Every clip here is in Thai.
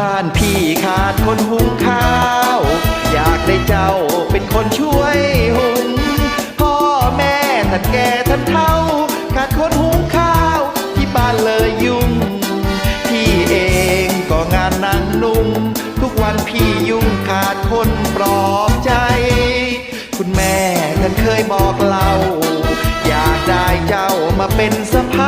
้านพี่ขาดคนหุงข้าว อยากได้เจ้าเป็นคนช่วยหุงพ่อแม่ท่านแก่ท่านเฒ่า ขาดคนหุงข้าว ที่บ้านเลยยุ่งพี่เองก็งานนั่งนุ่มทุกวันพี่ยุ่งขาดคนปลอบใจ คุณแม่ท่านเคยบอกเรา อยากได้เจ้ามาเป็นสะพา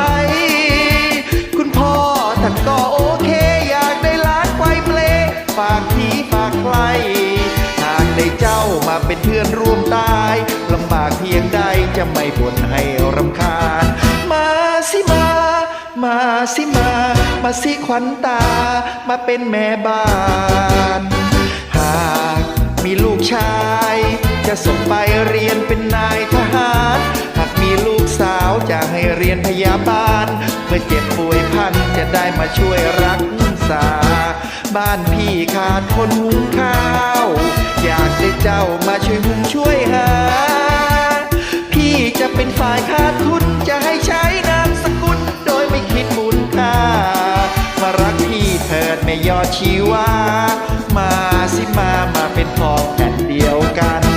เป็นเพื่อนร่วมตายลำบากเพียงใดจะไม่บ่นให้รำคาญ มาสิมา มาสิมา มาสิขวัญตา มาเป็นแม่บ้าน หากมีลูกชาย จะส่งไปเรียนเป็นนายทหาร หากมีลูกสาวจะให้เรียนพยาบาล เมื่อเจ็บป่วยพันจะได้มาช่วยรักษา บ้านพี่ขาดคนหุงข้าว ทุนจะให้ใช้นามสกุลโดยไม่คิดมูลค่ามารักพี่เถิดไม่ยอดชีวา มาสิมามาเป็นพองแผ่นเดียวกัน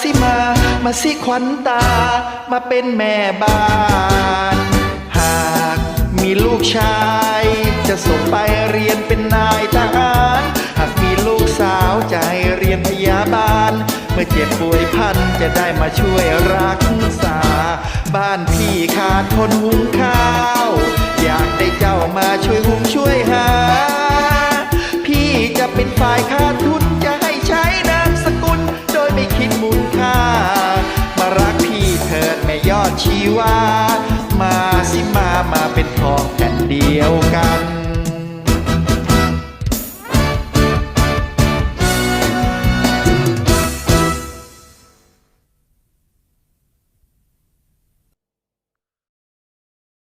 สิมา มาสิขวัญตา มาเป็นแม่บ้าน หากมีลูกชาย จะส่งไปเรียนเป็นนายทหาร หากมีลูกสาวจะให้เรียนพยาบาล เมื่อเจ็บป่วยพันจะได้มาช่วยรักษา บ้านพี่ขาดคนหุงข้าว อยากได้เจ้ามาช่วยหุงช่วยหา พี่จะเป็นฝ่ายขาดทุน ว่า มาสิมามาเป็นทองแผ่นเดียวกัน